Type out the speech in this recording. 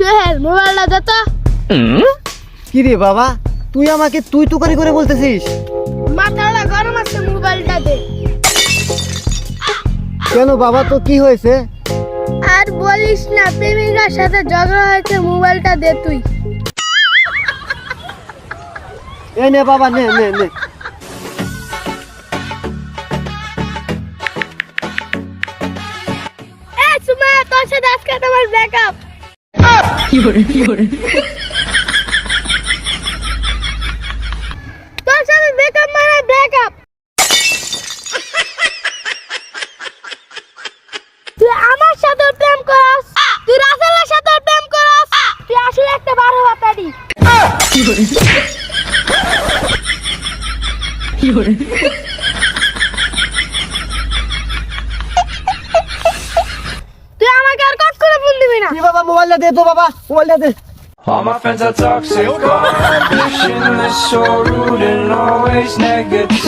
মোবাইলটা দে তো। কি রে বাবা তুই আমাকে তুই তুকারি করে বলতেছিস? মাথাটা গরম আছে মোবাইলটা দে। কেন বাবা তো কি হয়েছে? আর বলিস না প্রেমিকার সাথে ঝগড়া হয়েছে মোবাইলটা দে তুই। এই নে বাবা নে নে নে। এ সুমা তোর সাথে আজকে তোমার ব্রেকআপ তোর সাথে ব্রেকআপ মানে ব্রেকআপ তুই আমার সাথে প্রেম করাস তুই রাসেলের সাথে প্রেম করাস তুই আসলে একটা বারো বাতারি তুই কি বাবা মোবাইলটা দে তো বাবা মোবাইলটা দে All my friends are toxic, all is so rude and always negative.